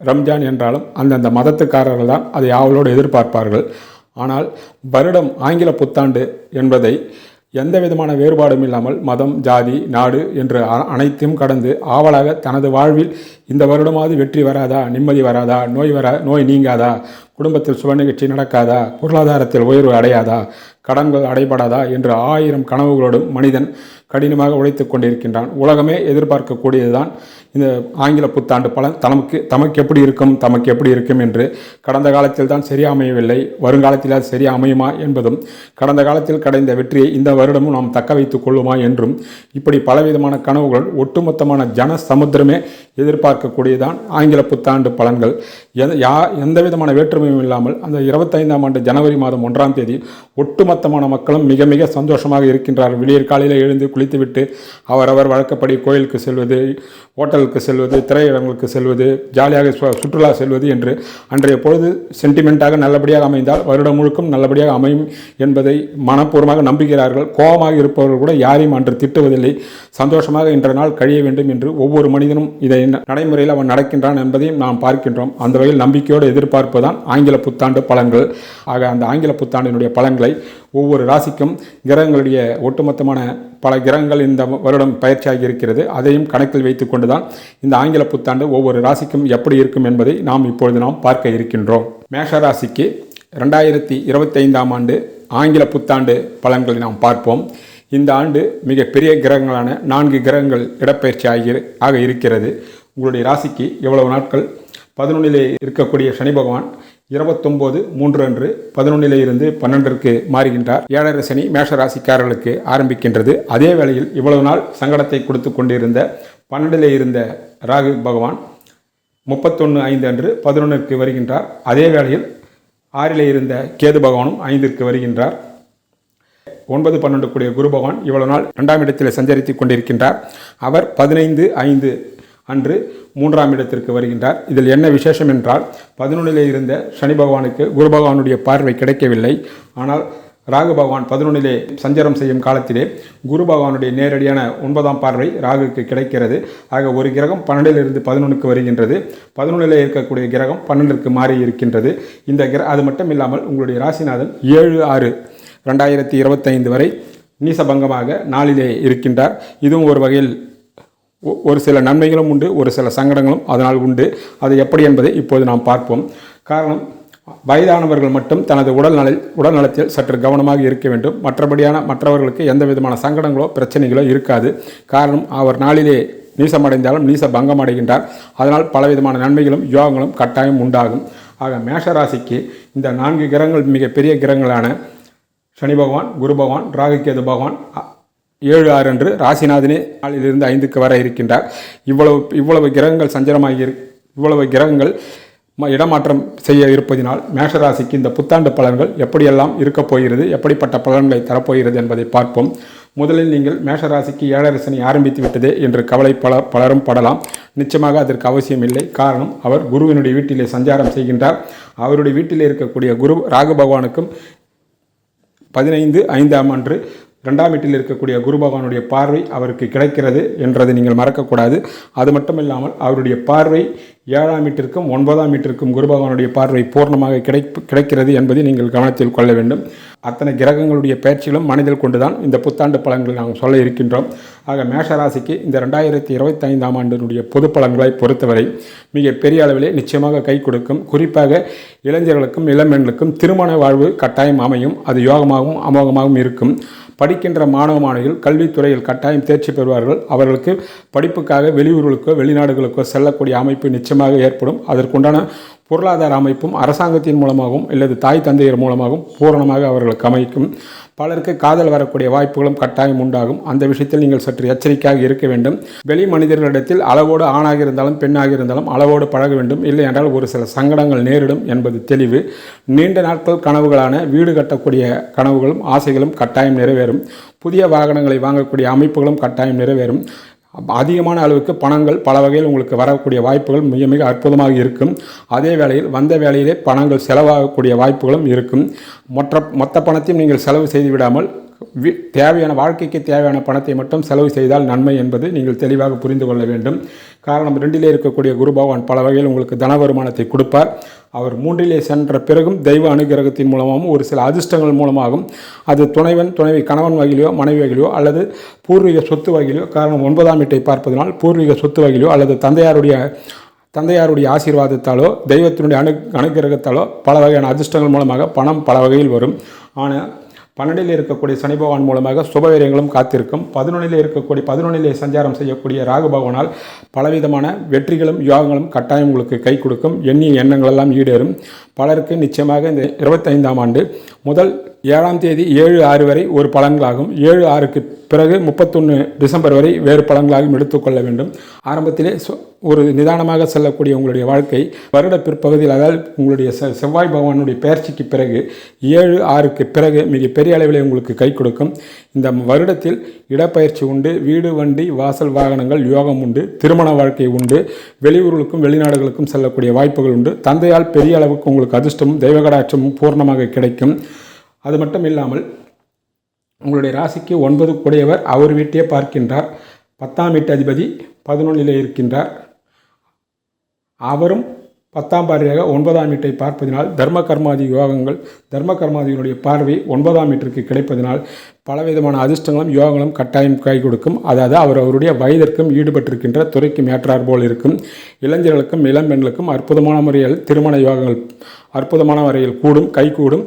ரம்ஜான் என்றாலும் அந்தந்த மதத்துக்காரர்கள் தான் அதை ஆவலோடு எதிர்பார்ப்பார்கள். ஆனால் வருடம் ஆங்கில புத்தாண்டு என்பதை எந்த விதமான வேறுபாடும் இல்லாமல் மதம் ஜாதி நாடு என்று அ- அனைத்தையும் கடந்து ஆவலாக தனது வாழ்வில் இந்த வருடமாவது வெற்றி வராதா நிம்மதி வராதா நோய் வரா நோய் நீங்காதா குடும்பத்தில் சுப நிகழ்ச்சி நடக்காதா பொருளாதாரத்தில் உயர்வு அடையாதா கடன்கள் அடைபடாதா என்று ஆயிரம் கனவுகளோடும் மனிதன் கடினமாக உழைத்துக் கொண்டிருக்கின்றான். உலகமே எதிர்பார்க்கக்கூடியதுதான். இந்த ஆங்கில புத்தாண்டு பலன் தமக்கு தமக்கு எப்படி இருக்கும் தமக்கு எப்படி இருக்கும் என்று கடந்த காலத்தில் தான் சரியாக அமையவில்லை. வருங்காலத்தில் அது சரியா அமையுமா என்பதும் கடந்த காலத்தில் கிடைந்த வெற்றியை இந்த வருடமும் நாம் தக்க வைத்துக் கொள்ளுமா என்றும் இப்படி பலவிதமான கனவுகள் ஒட்டுமொத்தமான ஜன சமுத்திரமே எதிர்பார்க்கக்கூடியதான் ஆங்கில புத்தாண்டு பலன்கள். எந்த யா எந்த விதமான வேற்றுமையும் இல்லாமல் அந்த இருபத்தைந்தாம் ஆண்டு ஜனவரி மாதம் ஒன்றாம் தேதி ஒட்டுமொத்த ஒட்டுமொத்தமான மக்களும் மிக மிக சந்தோஷமாக இருக்கின்றார்கள். விடியற் காலையில் எழுந்து குளித்துவிட்டு அவரவர் வழக்கப்படி கோயிலுக்கு செல்வது ஹோட்டலுக்கு செல்வது திரையிடங்களுக்கு செல்வது ஜாலியாக சு- சுற்றுலா செல்வது என்று அன்றைய பொழுது சென்டிமெண்ட்டாக நல்லபடியாக அமைந்தால் வருடம் முழுக்கும் நல்லபடியாக அமையும் என்பதை மனப்பூர்வமாக நம்புகிறார்கள். கோபமாக இருப்பவர்கள் கூட யாரையும் அன்று திட்டுவதில்லை. சந்தோஷமாக இன்ற நாள் கழிய வேண்டும் என்று ஒவ்வொரு மனிதனும் இதை நடைமுறையில் அவன் நடக்கின்றான் என்பதையும் நாம் பார்க்கின்றோம். அந்த வகையில் நம்பிக்கையோடு எதிர்பார்ப்பு தான் ஆங்கில புத்தாண்டு பலன்கள் ஆக அந்த ஆங்கில புத்தாண்டினுடைய பலன்களை ஒவ்வொரு ராசிக்கும் கிரகங்களுடைய ஒட்டுமொத்தமான பல கிரகங்கள் இந்த வருடம் பயிற்சியாகி இருக்கிறது. அதையும் கணக்கில் வைத்துக்கொண்டு தான் இந்த ஆங்கில புத்தாண்டு ஒவ்வொரு ராசிக்கும் எப்படி இருக்கும் என்பதை நாம் இப்பொழுது நாம் பார்க்க இருக்கின்றோம். மேஷ ராசிக்கு ரெண்டாயிரத்தி இருபத்தைந்தாம் ஆண்டு ஆங்கில புத்தாண்டு பலன்களை நாம் பார்ப்போம். இந்த ஆண்டு மிக பெரிய கிரகங்களான நான்கு கிரகங்கள் இடப்பெயர்ச்சி ஆகி ஆக இருக்கிறது. உங்களுடைய ராசிக்கு எவ்வளவு நாட்கள் பதினொன்றிலே இருக்கக்கூடிய சனி பகவான் இருபத்தொம்போது மூன்று அன்று பதினொன்றிலே இருந்து பன்னெண்டிற்கு மாறுகின்றார். ஏழரை சனி மேஷ ராசிக்காரர்களுக்கு ஆரம்பிக்கின்றது. அதே வேளையில் இவ்வளவு நாள் சங்கடத்தை கொடுத்து கொண்டிருந்த பன்னெண்டிலே இருந்த ராகு பகவான் முப்பத்தொன்று ஐந்து அன்று பதினொன்றுக்கு வருகின்றார். அதே வேளையில் ஆறிலே இருந்த கேது பகவானும் ஐந்திற்கு வருகின்றார். ஒன்பது பன்னெண்டு கூடிய குரு பகவான் இவ்வளவு நாள் இரண்டாம் இடத்தில் சஞ்சரித்துக் கொண்டிருக்கின்றார். அவர் பதினைந்து ஐந்து அன்று மூன்றாம் இடத்திற்கு வருகின்றார். இதில் என்ன விசேஷம் என்றால் பதினொன்றிலே இருந்த சனி பகவானுக்கு குரு பகவானுடைய பார்வை கிடைக்கவில்லை. ஆனால் ராகு பகவான் பதினொன்றிலே சஞ்சாரம் செய்யும் காலத்திலே குரு பகவானுடைய நேரடியான ஒன்பதாம் பார்வை ராகுக்கு கிடைக்கிறது. ஆக ஒரு கிரகம் பன்னெண்டிலிருந்து பதினொன்றுக்கு வருகின்றது. பதினொன்றிலே இருக்கக்கூடிய கிரகம் பன்னெண்டிற்கு மாறி இருக்கின்றது. இந்த கிர அது மட்டும் இல்லாமல் உங்களுடைய ராசிநாதன் ஏழு ஆறு ரெண்டாயிரத்தி இருபத்தைந்து வரை நீசபங்கமாக நாளிலே இருக்கின்றார். இதுவும் ஒரு வகையில் ஒரு சில நன்மைகளும் உண்டு ஒரு சில சங்கடங்களும் அதனால் உண்டு. அது எப்படி என்பதை இப்போது நாம் பார்ப்போம். காரணம் வயதானவர்கள் மட்டும் தனது உடல்நல உடல் நலத்தில் சற்று கவனமாக இருக்க வேண்டும். மற்றபடியான மற்றவர்களுக்கு எந்த விதமான சங்கடங்களோ பிரச்சனைகளோ இருக்காது. காரணம் அவர் நாளிலே நீசமடைந்தாலும் நீச பங்கம் அடைகின்றார் அதனால் பலவிதமான நன்மைகளும் யோகங்களும் கட்டாயம் உண்டாகும். ஆக மேஷ ராசிக்கு இந்த நான்கு கிரகங்கள் மிகப்பெரிய கிரகங்களான சனி பகவான் குரு பகவான் ராகுகேது பகவான் ஏழு ஆறு அன்று ராசிநாதனே நாளிலிருந்து ஐந்துக்கு வர இருக்கின்றார். இவ்வளவு இவ்வளவு கிரகங்கள் சஞ்சலமாகி இவ்வளவு கிரகங்கள் ம- இடமாற்றம் செய்ய இருப்பதினால் மேஷராசிக்கு இந்த புத்தாண்டு பலன்கள் எப்படியெல்லாம் இருக்கப் போகிறது எப்படிப்பட்ட பலன்களை தரப்போகிறது என்பதை பார்ப்போம். முதலில் நீங்கள் மேஷராசிக்கு ஏழரை சனி ஆரம்பித்து விட்டதே என்று கவலை பல பலரும் படலாம். நிச்சயமாக அதற்கு அவசியம் இல்லை. காரணம் அவர் குருவினுடைய வீட்டிலே சஞ்சாரம் செய்கின்றார். அவருடைய வீட்டிலே இருக்கக்கூடிய குரு ராகு பகவானுக்கும் பதினைந்து ஐந்தாம் அன்று ரெண்டாம் வீட்டில் இருக்கக்கூடிய குரு பகவானுடைய பார்வை அவருக்கு கிடைக்கிறது என்றதை நீங்கள் மறக்கக்கூடாது. அது மட்டும் இல்லாமல் அவருடைய பார்வை ஏழாம் வீட்டிற்கும் ஒன்பதாம் வீட்டிற்கும் குரு பகவானுடைய பார்வை பூர்ணமாக கிடைப்பு கிடைக்கிறது என்பதை நீங்கள் கவனத்தில் கொள்ள வேண்டும். அத்தனை கிரகங்களுடைய பயிற்சிகளும் மனதில் கொண்டுதான் இந்த புத்தாண்டு பலன்களை நாம் சொல்ல இருக்கின்றோம். ஆக மேஷராசிக்கு இந்த ரெண்டாயிரத்தி இருபத்தைந்தாம் ஆண்டினுடைய பொது பலன்களை பொறுத்தவரை மிக பெரிய அளவிலே நிச்சயமாக கை கொடுக்கும். குறிப்பாக இளைஞர்களுக்கும் இளம்பெண்களுக்கும் திருமண வாழ்வு கட்டாயம் அமையும். அது யோகமாகவும் அமோகமாகவும் இருக்கும். படிக்கின்ற மாணவ மாணவிகள் கல்வித்துறையில் கட்டாயம் தேர்ச்சி பெறுவார்கள். அவர்களுக்கு படிப்புக்காக வெளியூர்களுக்கோ வெளிநாடுகளுக்கோ செல்லக்கூடிய அமைப்பு நிச்சயமாக ஏற்படும். அதற்குண்டான பொருளாதார அமைப்பும் அரசாங்கத்தின் மூலமாகவும் அல்லது தாய் தந்தையர் மூலமாகவும் பூரணமாக அவர்களுக்கு அமைக்கும். பலருக்கு காதல் வரக்கூடிய வாய்ப்புகளும் கட்டாயம் உண்டாகும். அந்த விஷயத்தில் நீங்கள் சற்று எச்சரிக்கையாக இருக்க வேண்டும். வெளி மனிதர்களிடத்தில் அளவோடு ஆணாக இருந்தாலும் பெண்ணாக இருந்தாலும் அளவோடு பழக வேண்டும். இல்லை என்றால் ஒரு சில சங்கடங்கள் நேரிடும் என்பது தெளிவு. நீண்ட நாட்கள் கனவுகளான வீடு கட்டக்கூடிய கனவுகளும் ஆசைகளும் கட்டாயம் நிறைவேறும். புதிய வாகனங்களை வாங்கக்கூடிய அமைப்புகளும் கட்டாயம் நிறைவேறும். அதிகமான அளவுக்கு பணங்கள் பல வகையில் உங்களுக்கு வரக்கூடிய வாய்ப்புகள் மிக மிக அற்புதமாக இருக்கும். அதே வேளையில் வந்த வேலையிலே பணங்கள் செலவாகக்கூடிய வாய்ப்புகளும் இருக்கும். மற்ற மொத்த பணத்தையும் நீங்கள் செலவு செய்து விடாமல் வி தேவையான வாழ்க்கைக்கு தேவையான பணத்தை மட்டும் செலவு செய்தால் நன்மை என்பது நீங்கள் தெளிவாக புரிந்து கொள்ள வேண்டும். காரணம் ரெண்டிலே இருக்கக்கூடிய குரு பகவான் பல வகையில் உங்களுக்கு தன வருமானத்தை கொடுப்பார். அவர் மூன்றிலே சென்ற பிறகும் தெய்வ அனுகிரகத்தின் மூலமாகவும் ஒரு சில அதிர்ஷ்டங்கள் மூலமாகவும் அது துணைவன் துணைவி கணவன் வகையிலோ மனைவி வகையிலோ அல்லது பூர்வீக சொத்து வகையிலோ காரணம் ஒன்பதாம் வீட்டை பார்ப்பதனால் பூர்வீக சொத்து வகையிலோ அல்லது தந்தையாருடைய தந்தையாருடைய ஆசீர்வாதத்தாலோ தெய்வத்தினுடைய அனு அனுகிரகத்தாலோ பல வகையான அதிர்ஷ்டங்கள் மூலமாக பணம் பல வகையில் வரும். ஆனால் பன்னெண்டில் இருக்கக்கூடிய சனி பகவான் மூலமாக சுபவீரியங்களும் காத்திருக்கும். பதினொன்றில் இருக்கக்கூடிய பதினொன்றிலே சஞ்சாரம் செய்யக்கூடிய ராகு பகவானால் பலவிதமான வெற்றிகளும் யோகங்களும் கட்டாயம் உங்களுக்கு கை கொடுக்கும். எண்ணிய எண்ணங்கள் எல்லாம் ஈடேறும். பலருக்கு நிச்சயமாக இந்த இருபத்தைந்தாம் ஆண்டு முதல் ஏழாம் தேதி ஏழு ஆறு வரை ஒரு பலன்களாகும். ஏழு ஆறுக்கு பிறகு முப்பத்தொன்று டிசம்பர் வரை வேறு பலன்களாகவும் எடுத்துக்கொள்ள வேண்டும். ஆரம்பத்திலே சொ- ஒரு நிதானமாக செல்லக்கூடிய உங்களுடைய வாழ்க்கை வருட பிற்பகுதியில் அதாவது உங்களுடைய செ- செவ்வாய் பகவானுடைய பயிற்சிக்கு பிறகு ஏழு ஆறுக்கு பிறகு மிக பெரிய அளவில் உங்களுக்கு கை கொடுக்கும். இந்த வருடத்தில் இடப்பயிற்சி உண்டு வீடு வண்டி வாசல் வாகனங்கள் யோகம் உண்டு திருமண வாழ்க்கை உண்டு வெளியூர்களுக்கும் வெளிநாடுகளுக்கும் செல்லக்கூடிய வாய்ப்புகள் உண்டு. தந்தையால் பெரிய அளவுக்கு உங்களுக்கு அதிர்ஷ்டமும் தெய்வகடாட்சமும் பூர்ணமாக கிடைக்கும். அது மட்டும் இல்லாமல் உங்களுடைய ராசிக்கு ஒன்பது கூடையவர் அவர் வீட்டையே பார்க்கின்றார். பத்தாம் வீட்டு அதிபதி பதினொன்றிலே இருக்கின்றார். அவரும் பத்தாம் பார்வையாக ஒன்பதாம் வீட்டை பார்ப்பதினால் தர்ம கர்மாதி யோகங்கள் தர்ம கர்மாதியினுடைய பார்வை ஒன்பதாம் வீட்டிற்கு கிடைப்பதனால் பலவிதமான அதிர்ஷ்டங்களும் யோகங்களும் கட்டாயம் கை கொடுக்கும். அதாவது அவர் அவருடைய வயதிற்கும் ஈடுபட்டிருக்கின்ற துறைக்கும் ஏற்றார் போல் இருக்கும். இளைஞர்களுக்கும் இளம்பெண்களுக்கும் அற்புதமான முறையில் திருமண யோகங்கள் அற்புதமான முறையில் கூடும் கை கூடும்.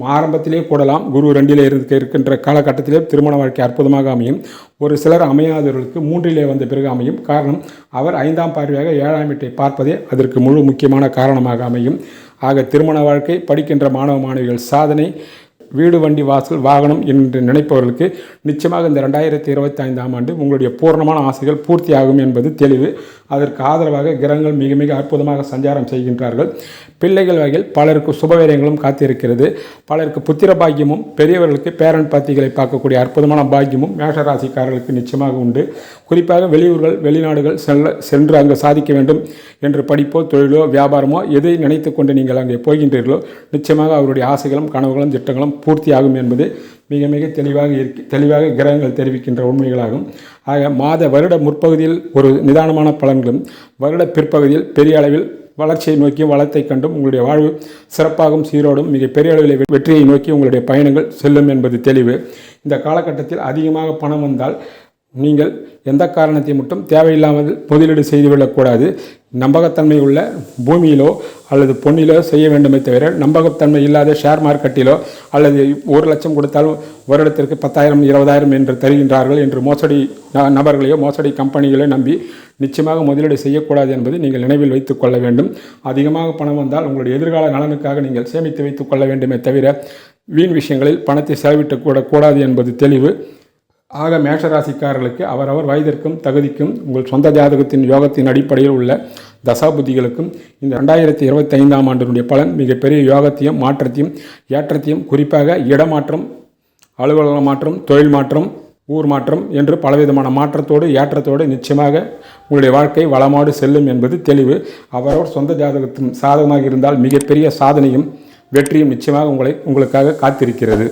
ஆரம்பத்திலே கூடலாம் குரு ரெண்டிலே இருந்து இருக்கின்ற காலகட்டத்திலே திருமண வாழ்க்கை அற்புதமாக அமையும். ஒரு சிலர் அமையாதவர்களுக்கு மூன்றிலே வந்த பிறகு அமையும். காரணம் அவர் ஐந்தாம் பார்வையாக ஏழாம் வீட்டை பார்ப்பதே அதற்கு முழு முக்கியமான காரணமாக அமையும். ஆக திருமண வாழ்க்கை படிக்கின்ற மாணவ மாணவிகள் சாதனை. வீடு வண்டி வாசல் வாகனம் என்று நினைப்பவர்களுக்கு நிச்சயமாக இந்த ரெண்டாயிரத்தி இருபத்தி ஐந்தாம் ஆண்டு உங்களுடைய பூர்ணமான ஆசைகள் பூர்த்தியாகும் என்பது தெளிவு. அதற்கு ஆதரவாக கிரகங்கள் மிக மிக அற்புதமாக சஞ்சாரம் செய்கின்றார்கள். பிள்ளைகள் வகையில் பலருக்கு சுபவீரியங்களும் காத்திருக்கிறது. பலருக்கு புத்திர பாக்கியமும் பெரியவர்களுக்கு பேரன் பாத்திகளை பார்க்கக்கூடிய அற்புதமான பாக்கியமும் மேஷராசிக்காரர்களுக்கு நிச்சயமாக உண்டு. குறிப்பாக வெளியூர்கள் வெளிநாடுகள் செல்ல சென்று அங்கு சாதிக்க வேண்டும் என்று படிப்போ தொழிலோ வியாபாரமோ எதை நினைத்து கொண்டு நீங்கள் அங்கே போகின்றீர்களோ நிச்சயமாக அவருடைய ஆசைகளும் கனவுகளும் திட்டங்களும் பூர்த்தியாகும் என்பது மிக மிக தெளிவாக இருக்க தெளிவாக கிரகங்கள் தெரிவிக்கின்ற உண்மைகளாகும். ஆக மாத வருட முற்பகுதியில் ஒரு நிதானமான பலன்களும் வருட பிற்பகுதியில் பெரிய அளவில் வளர்ச்சியை நோக்கியும் வளத்தை கண்டும் உங்களுடைய வாழ்வு சிறப்பாகவும் சீரோடும் மிக பெரிய அளவில் வெற்றியை நோக்கி உங்களுடைய பயணங்கள் செல்லும் என்பது தெளிவு. இந்த காலகட்டத்தில் அதிகமாக பணம் வந்தால் நீங்கள் எந்த காரணத்தை மட்டும் தேவையில்லாமல் முதலீடு செய்துவிடக்கூடாது நம்பகத்தன்மை உள்ள பூமியிலோ அல்லது பொன்னிலோ செய்ய வேண்டுமே தவிர நம்பகத்தன்மை இல்லாத ஷேர் மார்க்கெட்டிலோ அல்லது ஒரு லட்சம் கொடுத்தால் வருடத்திற்கு பத்தாயிரம் இருபதாயிரம் என்று தருகின்றார்கள் என்று மோசடி ந- நபர்களையோ மோசடி கம்பெனிகளையோ நம்பி நிச்சயமாக முதலீடு செய்யக்கூடாது என்பதை நீங்கள் நினைவில் வைத்துக் கொள்ள வேண்டும். அதிகமாக பணம் வந்தால் உங்களுடைய எதிர்கால நலனுக்காக நீங்கள் சேமித்து வைத்துக் கொள்ள வேண்டுமே தவிர வீண் விஷயங்களில் பணத்தை செலவிட்டு கூட கூடாது என்பது தெளிவு. ஆக மேஷராசிக்காரர்களுக்கு அவரவர் வயதிற்கும் தகுதிக்கும் உங்கள் சொந்த ஜாதகத்தின் யோகத்தின் அடிப்படையில் உள்ள தசாபுத்திகளுக்கும் இந்த ரெண்டாயிரத்தி இருபத்தி ஐந்தாம் ஆண்டினுடைய பலன் மிகப்பெரிய யோகத்தையும் மாற்றத்தையும் ஏற்றத்தையும் குறிப்பாக இடமாற்றம் அலுவலக மாற்றம் தொழில் மாற்றம் ஊர் மாற்றம் என்று பலவிதமான மாற்றத்தோடு ஏற்றத்தோடு நிச்சயமாக உங்களுடைய வாழ்க்கை வளமாடு செல்லும் என்பது தெளிவு. அவரவர் சொந்த ஜாதகத்தின் சாதகமாக இருந்தால் மிகப்பெரிய சாதனையும் வெற்றியும் நிச்சயமாக உங்களை உங்களுக்காக காத்திருக்கிறது.